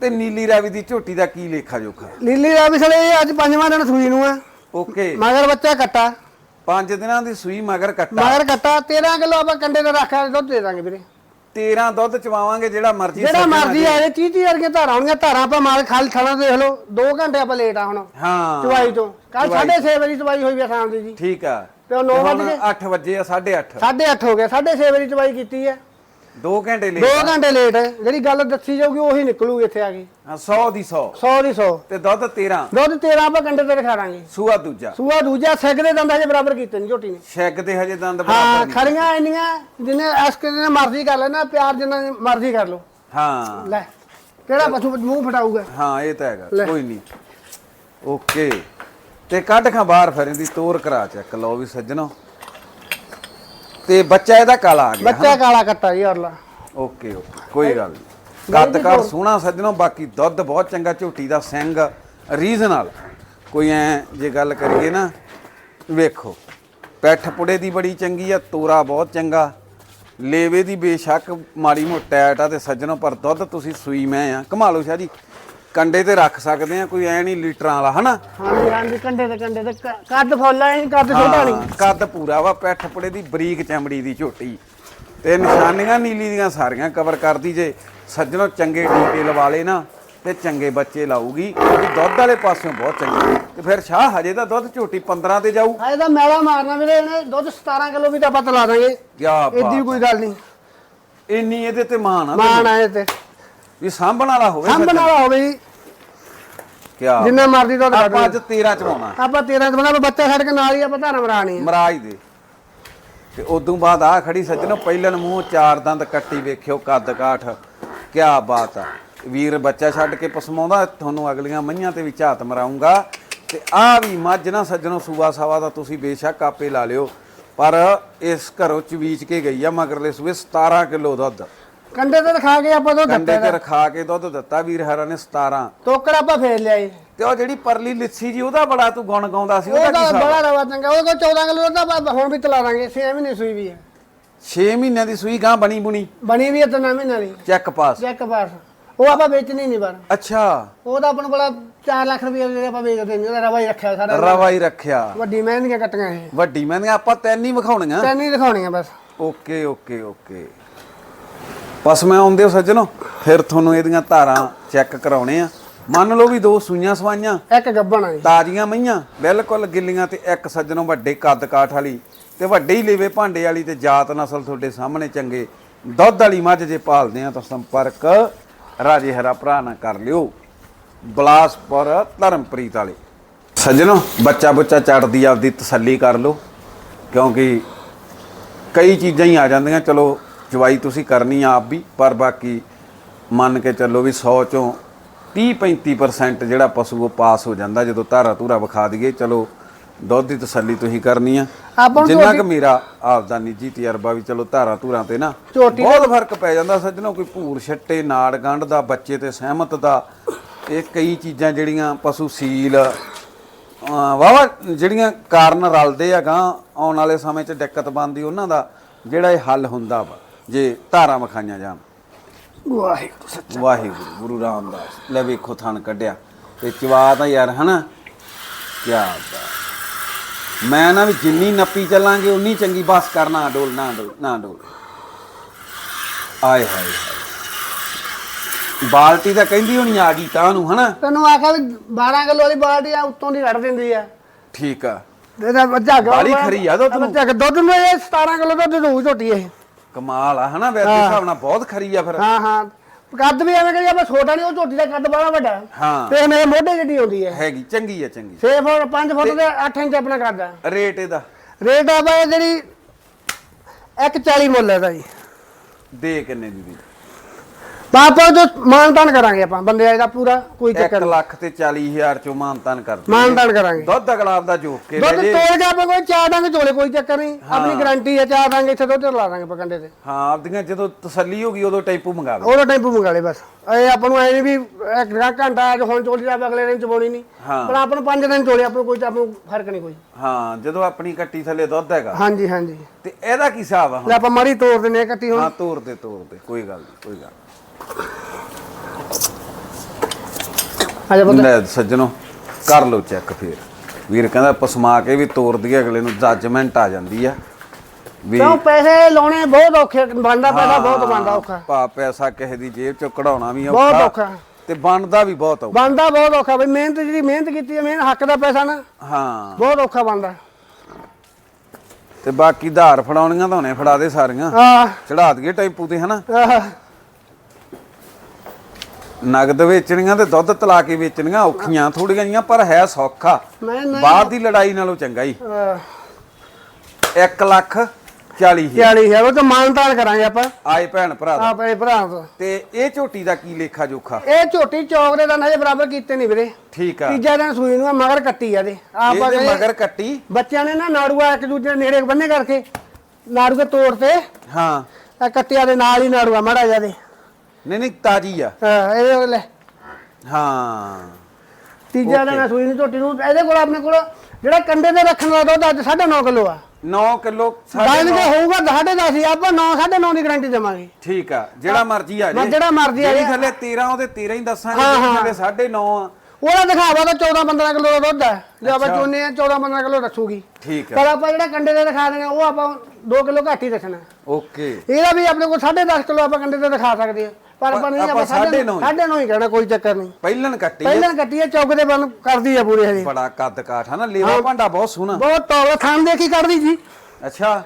ਤੇ ਨੀਲੀ ਰਾਵੀ ਦੀ ਝੋਟੀ ਦਾ ਕੀ ਲੇਖਾ ਜੋਖਾ ਲੀਲੀ ਦਾ ਵੀ ਸਲੇ ਅੱਜ ਪੰਜਵਾਂ ਦਿਨ ਸੂਈ ਨੂੰ ਆ। ਓਕੇ। ਮਗਰ ਬੱਚਾ ਕੱਟਾ। ਪੰਜ ਦਿਨਾਂ ਦੀ ਸੂਈ ਮਗਰ ਕੱਟਾ। ਮਗਰ ਕੱਟਾ 13 ਕਿਲੋ ਆਪਾਂ ਕੰਡੇ ਤੇ ਰੱਖ ਕੇ ਦੁੱਧ ਦੇ ਦਾਂਗੇ ਵੀਰੇ। 13 ਦੁੱਧ ਚਵਾਵਾਂਗੇ ਜਿਹੜਾ ਮਰਜ਼ੀ ਜਿਹੜਾ ਸੱਜਣਾ ਮਰਜ਼ੀ। ਆਏ 30 30 ਵਰਗੀਆਂ ਧਾਰਾਂ ਆਉਣਗੀਆਂ ਧਾਰਾਂ ਆਪਾਂ ਮਾਲ ਖਾਲੀ ਖਾਣਾ ਦੇਖ ਲਓ 2 ਘੰਟੇ ਆਪਾਂ ਲੇਟ ਆ ਹੁਣ ਹਾਂ। ਚਵਾਈ ਤੋਂ। ਕੱਲ 6:30 ਵਜੇ ਚਵਾਈ ਹੋਈ ਆ ਸ਼ਾਮ ਦੀ ਜੀ। ਠੀਕ ਆ। ਤੇ ਉਹ 9 ਵਜੇ 8 ਵਜੇ ਆ 8:30 8:30 ਹੋ ਗਿਆ 6:30 ਵਜੇ ਚਵਾਈ ਕੀਤੀ ਹੈ 2 ਘੰਟੇ ਲੈ 2 ਘੰਟੇ ਲੇਟ ਹੈ ਜਿਹੜੀ ਗੱਲ ਦੱਸੀ ਜਾਊਗੀ ਉਹੀ ਨਿਕਲੂਗੀ ਇੱਥੇ ਆ ਕੇ। 100 ਦੀ 100 100 ਦੀ 100 ਤੇ ਦੁੱਧ 13 ਦੁੱਧ 13 ਆਪਾਂ ਕੰਡੇ ਤੇ ਰਖਾ ਦਾਂਗੇ। ਸੂਆ ਦੂਜਾ। ਸੂਆ ਦੂਜਾ ਸਿੱਗ ਦੇ ਦੰਦਾਂ ਜੇ ਬਰਾਬਰ ਕੀਤੇ ਨੇ ਝੋਟੀ ਨੇ। ਸ਼ੈਗ ਦੇ ਹਜੇ ਦੰਦ ਹਾਂ ਬਰਾਬਰ ਨਹੀਂ। ਖੜੀਆਂ ਇੰਨੀਆਂ ਜਿੰਨੇ ਐਸ ਕਿਨੇ ਮਰਜ਼ੀ ਕਰ ਲੈਣਾ ਪਿਆਰ ਜਿੰਨਾ ਮਰਜ਼ੀ ਕਰ ਲਓ। ਹਾਂ। ਲੈ ਕਿਹੜਾ ਪਸ਼ੂ ਮੂੰਹ ਫਟਾਊਗਾ? ਹਾਂ ਇਹ ਤਾਂ ਹੈਗਾ ਲੈ। ਕੋਈ ਨਹੀਂ। ਓਕੇ। ਤੇ ਕੱਢ ਖਾਂ ਬਾਹਰ ਫਿਰ ਇਹਦੀ ਤੋਰ ਕਰਾ ਚੈੱਕ। ਲਓ ਵੀ ਸੱਜਣੋ। ਤੇ ਬੱਚਾ ਇਹਦਾ ਕਾਲਾ ਆ ਗਿਆ ਬੱਚਾ ਕਾਲਾ ਕੱਟਾ ਜੀ ਔਰਲਾ। ਓਕੇ ਓਕੇ ਕੋਈ ਗੱਲ ਨਹੀਂ। ਕੱਦ ਕਾਰ ਸੋਹਣਾ ਸੱਜਣੋ ਬਾਕੀ ਦੁੱਧ ਬਹੁਤ ਚੰਗਾ ਝੋਟੀ ਦਾ ਸਿੰਘ ਰੀਜਨਲ ਕੋਈ ਐ ਜੇ ਗੱਲ ਕਰੀਏ ਨਾ ਵੇਖੋ ਪੈਠ ਪੁੜੇ ਦੀ ਬੜੀ ਚੰਗੀ ਆ ਤੋਰਾ ਬਹੁਤ ਚੰਗਾ। ਲੇਵੇ ਦੀ ਬੇਸ਼ੱਕ ਮਾੜੀ ਮੋਟੈਟ ਆ ਤੇ ਸੱਜਣੋ ਪਰ ਦੁੱਧ ਤੁਸੀਂ ਸੂਈ ਮੈਂ ਆ। ਕਮਾ ਲਓ ਸ਼ਾਹ ਜੀ। ਕੰਡੇ ਤੇ ਰੱਖ ਸਕਦੇ ਆ ਕੋਈ ਐ ਨਹੀਂ ਲੀਟਰਾਂ ਵਾਲਾ ਹਨਾ? ਹਾਂਜੀ ਹਾਂਜੀ ਕੰਡੇ ਤੇ ਕੰਡੇ ਤੇ ਕ- ਕੱਦ ਫੁੱਲਾ ਨਹੀਂ ਕੱਦ ਛੋਟਾ ਨਹੀਂ। ਹਾਂ, ਕੱਦ ਪੂਰਾ ਵਾ ਪੈਠ ਪੁੜੇ ਦੀ ਬਰੀਕ ਚਮੜੀ ਦੀ ਝੋਟੀ। ਤੇ ਨਿਸ਼ਾਨੀਆਂ ਨੀਲੀ ਦੀਆਂ ਸਾਰੀਆਂ ਕਵਰ ਕਰਦੀ ਜੇ ਸੱਜਣੋ ਚੰਗੇ ਟੀਕੇ ਲਵਾ ਲੇ ਨਾ ਤੇ ਚੰਗੇ ਬੱਚੇ ਲਾਊਗੀ। ਕਿਉਂਕਿ ਦੁੱਧ ਵਾਲੇ ਪਾਸਿਓਂ ਬਹੁਤ ਚੰਗੀ। ਤੇ ਫਿਰ ਸ਼ਾਹ ਹਜੇ ਤਾਂ ਦੁੱਧ ਝੋਟੀ 15 ਤੇ ਜਾਊ। ਹਾਏ ਤਾਂ ਮੈਲਾ ਮਾਰਨਾ ਵੀਰੇ ਇਹਨੇ ਦੁੱਧ 17 ਕਿਲੋ ਵੀ ਤਾਂ ਆਪਾਂ ਤਲਾ ਦਾਂਗੇ। ਕਿਆ ਏਡੀ ਬਾਤ ਕੋਈ ਗੱਲ ਨਹੀਂ। ਇੰਨੀ ਇਹਦੇ ਤੇ ਮਾਣ ਆ ਮਾਣ ਆਏ ਤੇ। ਵੀ ਸਾਂਭਣ ਵਾਲਾ ਹੋਵੇ ਸਾਂਭਣ ਵਾਲਾ ਹੋਵੇ ਜੀ। ਕਿਆ? ਜਿੰਨਾ ਮਰਜ਼ੀ ਦੁੱਧ ਕੱਢ ਆਪਾਂ ਅੱਜ 13 ਚਵਾਉਣਾ ਆਪਾਂ 13 ਚ ਬਣਾ ਬੱਚਾ ਛੱਡ ਕੇ ਨਾਲ ਹੀ ਆਪਾਂ ਧਾਰਾਂ ਮਰਾਣੀ ਆ। ਮਹਾਰਾਜ ਦੇ। ਤੇ ਉਦੋਂ ਬਾਅਦ ਆ ਖੜੀ ਸੱਜਣੋ ਪਹਿਲਨ ਮੂੰਹ ਚਾਰ ਦੰਦ ਕੱਟੀ ਵੇਖਿਓ ਕੱਦ ਕਾਠ। ਕਿਆ ਬਾਤ ਆ। ਵੀਰ ਬੱਚਾ ਛੱਡ ਕੇ ਪਸਮਾਉਂਦਾ ਤੁਹਾਨੂੰ ਅਗਲੀਆਂ ਮਈਆਂ ਤੇ ਵੀ ਝਾਤ ਮਰਾਉਂਗਾ। ਤੇ ਆ ਵੀ ਮੱਝ ਨਾ ਸੱਜਣੋ ਸੂਆ ਸਾਵਾ ਦਾ ਤੁਸੀਂ ਬੇਸ਼ੱਕ ਆਪੇ ਲਾ ਲਿਓ। ਪਰ ਇਸ ਘਰੋਂ ਚਵੀਚ ਕੇ ਗਈ ਆ ਮਗਰਲੇ ਸੂਏ 17 ਕਿਲੋ ਦੁੱਧ। ਕੰਡੇ ਤੇ ਖਾ ਕੇ ਆਪਾਂ ਦੁੱਧ ਕੰਡੇ ਤੇ ਰਖਾ ਕੇ ਦੁੱਧ ਦਿੱਤਾ ਵੀਰ ਹਰਾ ਨੇ 17 ਟੋਕਰ ਆਪਾਂ ਫੇਰ ਲਿਆਏ। ਤੇ ਉਹ ਜਿਹੜੀ ਪਰਲੀ ਲਿੱਸੀ ਜੀ ਉਹਦਾ ਬੜਾ ਤੂੰ ਗੁਣ ਗਾਉਂਦਾ ਸੀ ਉਹਦਾ ਉਹਦਾ ਕੀ ਹਿਸਾਬ ਬੜਾ ਰਵਾ ਚੰਗਾ ਉਹ ਕੋ 14 ਕਿਲੋ ਦਾ ਹੁਣ ਵੀ ਚਲਾ ਦਾਂਗੇ 6 ਮਹੀਨੇ ਸੂਈ ਵੀ ਹੈ 6 ਮਹੀਨਿਆਂ ਦੀ ਸੂਈ ਗਾਂ ਬਣੀ ਬੁਣੀ? ਬਣੀ ਵੀ ਹੈ ਤੇ 9 ਮਹੀਨੇ ਦੀ। ਚੈੱਕ ਪਾਸ? ਚੈੱਕ ਪਾਸ। ਉਹ ਆਪਾਂ ਵੇਚਣੀ ਨਹੀਂ ਪਰ ਅੱਛਾ। ਉਹਦਾ ਆਪਣਾ ਬੜਾ 4 ਲੱਖ ਰੁਪਏ ਦੇ ਆਪਾਂ ਵੇਚਦੇ ਨਹੀਂ ਉਹਦਾ ਰਵਾ ਹੀ ਰੱਖਿਆ ਸਾਡਾ ਰਵਾ ਹੀ ਰੱਖਿਆ। ਵੱਡੀ ਮਹਿੰਗੀਆਂ ਕੱਟੀਆਂ ਇਹ। ਵੱਡੀ ਮੈਂ ਆਪਾਂ ਤਿੰਨ ਹੀ ਵਿਖਾਉਣੀਆਂ। ਤੈਨੂੰ ਹੀ ਦਿਖਾਉਣੀਆਂ ਬਸ। Okay okay okay. ਬਸ ਮੈਂ ਆਉਂਦੇ ਹੋ ਸੱਜਣੋ ਫਿਰ ਤੁਹਾਨੂੰ ਇਹਦੀਆਂ ਧਾਰਾਂ ਚੈੱਕ ਕਰਾਉਣੇ ਆ। ਮੰਨ ਲਓ ਵੀ ਦੋ ਸੂਈਆਂ ਸਵਾਈਆਂ ਇੱਕ ਗੱਬਣ ਆ ਜੀ। ਤਾਜ਼ੀਆਂ ਮਈਆਂ ਬਿਲਕੁਲ ਗਿੱਲੀਆਂ ਤੇ ਇੱਕ ਸੱਜਣੋ ਵੱਡੇ ਕੱਦ ਕਾਠ ਵਾਲੀ ਤੇ ਵੱਡੇ ਹੀ ਲੇਵੇ ਭਾਂਡੇ ਵਾਲੀ ਤੇ ਜਾਤ ਨਸਲ ਤੁਹਾਡੇ ਸਾਹਮਣੇ ਚੰਗੇ ਦੁੱਧ ਵਾਲੀ ਮੱਝ ਜੇ ਪਾਲਦੇ ਆ ਤਾਂ ਸੰਪਰਕ ਰਾਜੇ ਹਰਾ ਭਰਾ ਨਾਲ ਕਰ ਲਿਓ। ਬਲਾਸਪੁਰ ਧਰਮਪ੍ਰੀਤ ਵਾਲੇ। ਸੱਜਣੋ ਬੱਚਾ ਬੱਚਾ ਚੜਦੀ ਆਪਦੀ ਤਸੱਲੀ ਕਰ ਲਓ ਕਿਉਂਕਿ ਕਈ ਚੀਜ਼ਾਂ ਹੀ ਆ ਜਾਂਦੀਆਂ ਚਲੋ ਜਵਾਈ ਤੁਸੀਂ ਕਰਨੀ ਆ ਆਪ ਵੀ ਪਰ ਬਾਕੀ ਮੰਨ ਕੇ ਚੱਲੋ ਵੀ 100 ਚੋਂ 30 35% ਜਿਹੜਾ ਪਸ਼ੂ ਉਹ ਪਾਸ ਹੋ ਜਾਂਦਾ ਜਦੋਂ ਧਾਰਾ ਧੂਰਾ ਵਿਖਾ ਦਈਏ ਚਲੋ ਦੁੱਧ ਦੀ ਤਸੱਲੀ ਤੁਸੀਂ ਕਰਨੀ ਆ। ਜਿੰਨਾ ਕੁ ਮੇਰਾ ਆਪਦਾ ਨਿੱਜੀ ਤਜਰਬਾ ਵੀ ਚਲੋ ਧਾਰਾ ਧੂਰਾਂ ਤੇ ਨਾ ਬਹੁਤ ਫ਼ਰਕ ਪੈ ਜਾਂਦਾ ਸੱਜਣੋ ਕੋਈ ਭੂਰ ਛੱਟੇ ਨਾੜ ਗੰਢ ਦਾ ਬੱਚੇ ਤੇ ਸਹਿਮਤ ਦਾ ਇਹ ਕਈ ਚੀਜ਼ਾਂ ਜਿਹੜੀਆਂ ਪਸ਼ੂ ਸੀਲ ਵਾਵਾ ਜਿਹੜੀਆਂ ਕਾਰਨ ਰਲਦੇ ਆ ਗਾਂ ਆਉਣ ਵਾਲੇ ਸਮੇਂ 'ਚ ਦਿੱਕਤ ਬਣਦੀ ਉਹਨਾਂ ਦਾ ਜਿਹੜਾ ਇਹ ਹੱਲ ਹੁੰਦਾ ਵਾ। ਜੇ ਧਾਰਾਂ ਵਿਖਾਈਆਂ ਜਾਣ। ਵਾਹਿਗੁਰੂ ਸੱਚ ਵਾਹਿਗੁਰੂ ਗੁਰੂ ਰਾਮਦਾਸ। ਲੈ ਵੇਖੋ ਥਣ ਕੱਢਿਆ। ਤੇ ਚਵਾ ਤਾਂ ਯਾਰ ਹਨਾ? ਕੀ ਬਾਤ। ਮੈਂ ਨਾ ਵੀ ਜਿੰਨੀ ਨੱਪੀ ਚੱਲਾਂਗੇ ਉਨੀ ਚੰਗੀ ਬਸ ਕਰਨਾ ਡੋਲ ਨਾ ਡੋਲ ਨਾ ਡੋਲ। ਆਏ ਹਾਏ ਬਾਲਟੀ ਤਾਂ ਕਹਿੰਦੀ ਹੋਣੀ ਆ ਗਈ ਤਾਂ ਨੂੰ ਹਨਾ? ਤੈਨੂੰ ਆਖਿਆ ਵੀ 12 ਕਿਲੋ ਵਾਲੀ ਬਾਲਟੀ ਆ ਉੱਤੋਂ ਦੀ ਕੱਢ ਦਿੰਦੀ ਆ। ਠੀਕ ਆ। ਇਹਦਾ ਬੱਚਾ ਬਾਹਲੀ ਖਰੀ ਆ ਦੁੱਧ ਨੂੰ। ਬੱਚਾ ਦੁੱਧ ਨੂੰ ਇਹ 17 ਕਿਲੋ ਦੁੱਧ ਦਊ ਝੋਟੀ ਇਹ। ਕਮਾਲ ਆ ਹਨਾ? ਵੈਸੇ ਹਿਸਾਬ ਨਾਲ ਬਹੁਤ ਖਰੀ ਆ ਫਿਰ। ਹਾਂ ਹਾਂ। ਕੱਦ ਵੀ ਐਵੇਂ ਕਰੀ ਆਪਾਂ ਛੋਟਾ ਨਹੀਂ ਉਹ ਝੋਟੀ ਦਾ ਕੱਦ ਬੜਾ ਵੱਡਾ। ਹਾਂ। ਤੇ ਮੇਰੇ ਮੋਢੇ ਜਿੱਡੀ ਹੁੰਦੀ ਹੈ। ਹੈਗੀ ਚੰਗੀ ਆ ਚੰਗੀ। 6 ਫੁੱਟ 5 ਫੁੱਟ ਦੇ 8 ਇੰਚ ਆਪਣਾ ਕੱਦ ਆ। ਰੇਟ ਇਹਦਾ? ਰੇਟ ਆ ਬਾਈ ਜਿਹੜੀ 140 ਮੁੱਲ ਹੈ ਦਾ ਜੀ। ਦੇ ਕਿੰਨੇ ਦੀ ਦੀ? ਆਪਾਂ ਜੋ ਮਾਨਤਾਨ ਕਰਾਂਗੇ ਆਪਾਂ ਬੰਦੇ ਦਾ ਪੂਰਾ ਕੋਈ 1 ਚੱਕਰ ਨਹੀਂ। ਲੱਖ ਤੇ 40000 ਚੋਂ ਮਾਨਤਾਨ ਕਰਦੇ ਮਾਨਤਾਨ ਕਰਾਂਗੇ। ਦੁੱਧ ਅਗਲਾ ਆਪਦਾ ਜੋਕ ਕੇ ਦੁੱਧ ਤੋੜ ਕੇ ਆਪਾਂ ਕੋਈ ਚਾਰ ਡੰਗ ਚੋਲੇ ਕੋਈ ਚੱਕਰ ਨਹੀਂ। ਆਪਣੀ ਗਾਰੰਟੀ ਹੈ ਚਾਰ ਡੰਗ ਇੱਥੇ ਦੁੱਧ ਲਾ ਦਾਂਗੇ ਆਪਾਂ ਕੰਡੇ ਤੇ। ਹਾਂ ਆਪਦੀਆਂ ਜਦੋਂ ਤਸੱਲੀ ਹੋ ਗਈ ਉਦੋਂ ਟੈਂਪੂ ਮੰਗਾ ਲਓ। ਉਹਦਾ ਟੈਂਪੂ ਮੰਗਾ ਲੈ ਬਸ। ਇਹ ਆਪਾਂ ਨੂੰ ਐ ਨਹੀਂ ਵੀ ਇੱਕ ਘੰਟਾ ਅੱਜ ਹੁਣ ਚੋਲੀ ਦਾ ਅਗਲੇ ਦਿਨ ਚਵਾਉਣੀ ਨਹੀਂ। ਪਰ ਆਪਾਂ ਨੂੰ ਪੰਜ ਦਿਨ ਚੋਲੇ ਆਪਾਂ ਕੋਈ ਆਪਾਂ ਨੂੰ ਫ਼ਰਕ ਨਹੀਂ ਕੋਈ। ਹਾਂ ਜਦੋਂ ਆਪਣੀ ਕੱਟੀ ਥੱਲੇ ਦੁੱਧ ਹੈਗਾ। ਹਾਂਜੀ ਹਾਂਜੀ। ਤੇ ਇਹਦਾ ਕੀ ਹਿਸਾਬ ਆ ਲੈ ਆਪਾਂ ਮਾਰੀ ਤੋੜ ਦਿੰਨੇ ਆ ਕੱਟੀ ਹੁਣ। ਹਾਂ ਤੋਰ ਦੇ ਤੋਰ ਦੇ। ਕੋਈ ਗੱਲ ਨਹੀਂ ਕੋਈ ਗੱਲ ਲੈ ਸੱਜਣੋ ਕਰ ਲਓ ਚੈੱਕ ਫੇਰ। ਵੀਰ ਕਹਿੰਦਾ ਪਸਮਾ ਕੇ ਵੀ ਤੋਰ ਦਈਏ ਅਗਲੇ ਨੂੰ ਜੱਜਮੈਂਟ ਆ ਜਾਂਦੀ ਆ। ਵੀ ਕਿਉਂ ਪੈਸੇ ਲਾਉਣੇ ਬਹੁਤ ਔਖੇ ਬਣਦਾ ਪੈਸਾ ਬਹੁਤ ਬਣਦਾ ਔਖਾ। ਭਾ ਪੈਸਾ ਕਿਸੇ ਦੀ ਜੇਬ ਚੋਂ ਕਢਾਉਣਾ ਵੀ ਬਹੁਤ ਔਖਾ ਤੇ ਬਣਦਾ ਵੀ ਬਹੁਤ ਔਖਾ। ਬਣਦਾ ਬਹੁਤ ਔਖਾ ਬਈ ਮਿਹਨਤ ਜਿਹੜੀ ਮਿਹਨਤ ਕੀਤੀ ਹੈ ਮਿਹਨਤ ਹੱਕ ਦਾ ਪੈਸਾ ਨਾ। ਹਾਂ। ਬਹੁਤ ਔਖਾ ਬਣਦਾ। ਤੇ ਬਾਕੀ ਧਾਰ ਫੜਾਉਣੀਆਂ ਤਾਂ ਹੁਣੇ ਫੜਾ ਦੇ ਸਾਰੀਆਂ। ਆ ਚੜਾ ਦਈਏ ਟੈਂਪੂ ਤੇ ਹਨਾ? ਆਹ। ਨਗਦ ਵੇਚਣੀਆਂ ਤੇ ਦੁੱਧ ਤਲਾ ਕੇ ਵੇਚਣੀਆਂ ਔਖੀਆਂ ਥੋੜੀਆਂ ਜੀਆਂ ਪਰ ਹੈ ਸੌਖਾ। ਮੈਂ ਨਹੀਂ ਬਾਹਰ ਦੀ ਲੜਾਈ ਨਾਲੋਂ ਚੰਗਾ ਹੀ ਆਹ, 1 ਲੱਖ 40 ਹਜ਼ਾਰ। 40 ਹੈ ਉਹ ਤਾਂ ਮਾਨਤਾਨ ਕਰਾਂਗੇ ਆਪਾਂ। ਆਏ ਭੈਣ ਭਰਾ ਦਾ। ਆਪਣੇ ਭਰਾ ਤੋਂ ਤੇ ਇਹ ਝੋਟੀ ਦਾ ਕੀ ਲੇਖਾ ਜੋਖਾ? ਇਹ ਝੋਟੀ ਚੌਕ ਦੇ ਦੰਦ ਹਜੇ ਬਰਾਬਰ ਕੀਤੇ ਨਹੀਂ ਵੀਰੇ। ਠੀਕ ਆ। ਤੀਜਾ ਦਿਨ ਸੂਈ ਨੂੰ ਆ, ਮਗਰ ਕੱਟੀ ਆ ਦੇ ਆਪਾਂ ਇਹਦੇ ਮਗਰ ਕੱਟੀ। ਬੱਚਿਆਂ ਨੇ ਨਾ ਨਾੜੂਆ ਇੱਕ ਦੂਜੇ ਦੇ ਨੇੜੇ ਬੰਨੇ ਕਰਕੇ ਨਾੜੂਏ ਤੋੜ ਤੇ ਹਾਂ। ਆ ਕੱਟਿਆਂ ਦੇ ਨਾਲ ਹੀ ਨਾੜੂਆ ਮੜਾ ਜਾ ਦੇ। ਨਹੀਂ ਨਹੀਂ ਤਾਜੀ ਆ। ਹਾਂ, ਇਹ ਲੈ। ਹਾਂ। ਤੀਜਾ ਦਿਨ ਸੂਈ ਨੂੰ ਝੋਟੀ ਨੂੰ ਇਹਦੇ ਕੋਲ ਆਪਣੇ ਕੋਲ ਜਿਹੜਾ ਕੰਡੇ ਤੇ ਰੱਖਣ ਵਾਲਾ ਦੁੱਧ ਅੱਜ 9.5 ਕਿਲੋ ਆ। 9 ਕਿਲੋ ਗਾਇਨ ਕੇ ਹੋਊਗਾ 10.5 ਹੀ ਆਪਾਂ 9 9.5 ਦੀ ਗਾਰੰਟੀ ਦੇਵਾਂਗੇ। ਠੀਕ ਆ ਜਿਹੜਾ ਮਰਜ਼ੀ ਆ ਮੈਂ ਜੇ। ਜਿਹੜਾ ਮਰਜ਼ੀ ਆ ਜੇ। ਥੱਲੇ 13 ਉਹਦੇ 13 ਹੀ ਦੱਸਾਂਗੇ ਹਾਂ, ਜਿਹੜੀ ਹਾਂ। ਥੱਲੇ 9.5 ਆ। ਉਹਦਾ ਦਿਖਾਵਾ ਤਾਂ 14 15 ਕਿਲੋ ਦਾ ਦੁੱਧ ਹੈ ਜੇ ਆਪਾਂ ਚੋਨੇ ਆ 14 15 ਕਿਲੋ ਰੱਖੂਗੀ। ਠੀਕ ਆ। ਪਰ ਆਪਾਂ ਜਿਹੜਾ ਕੰਡੇ ਤੇ ਦਿਖਾ ਦੇਣਾ ਉਹ ਆਪਾਂ 2 ਕਿਲੋ ਘੱਟ ਹੀ ਰੱਖਣਾ। ਓਕੇ ਇਹਦਾ ਵੀ ਆਪਣੇ ਕੋਲ 10.5 ਕਿਲੋ ਆਪਾਂ ਕੰਡੇ ਤੇ ਦਿਖਾ ਸਕਦੇ ਆ। ਪਰ ਆਪਾਂ ਨਹੀਂ ਆਪਾਂ ਸਾਢੇ 9.5 ਨੌ ਹੀ। 9.5 ਹੀ। ਕਹਿਣਾ ਕੋਈ ਚੱਕਰ ਨਹੀਂ। ਪਹਿਲਣ ਕੱਟੀ ਪਹਿਲਾਂ ਕੱਟੀ ਹੈ ਚੌਕ ਦੇ ਬੰਨ ਕਰਦੀ ਆ ਪੂਰੇ ਹਜੇ। ਬੜਾ ਕੱਦ ਕਾਠ ਆ ਨਾ ਲੇਵਾ ਭਾਂਡਾ ਬਹੁਤ ਸੋਹਣਾ। ਬਹੁਤ ਟੌਪ ਥਾਂ ਦੇਖੀ ਕੱਢਦੀ ਜੀ ਅੱਛਾ।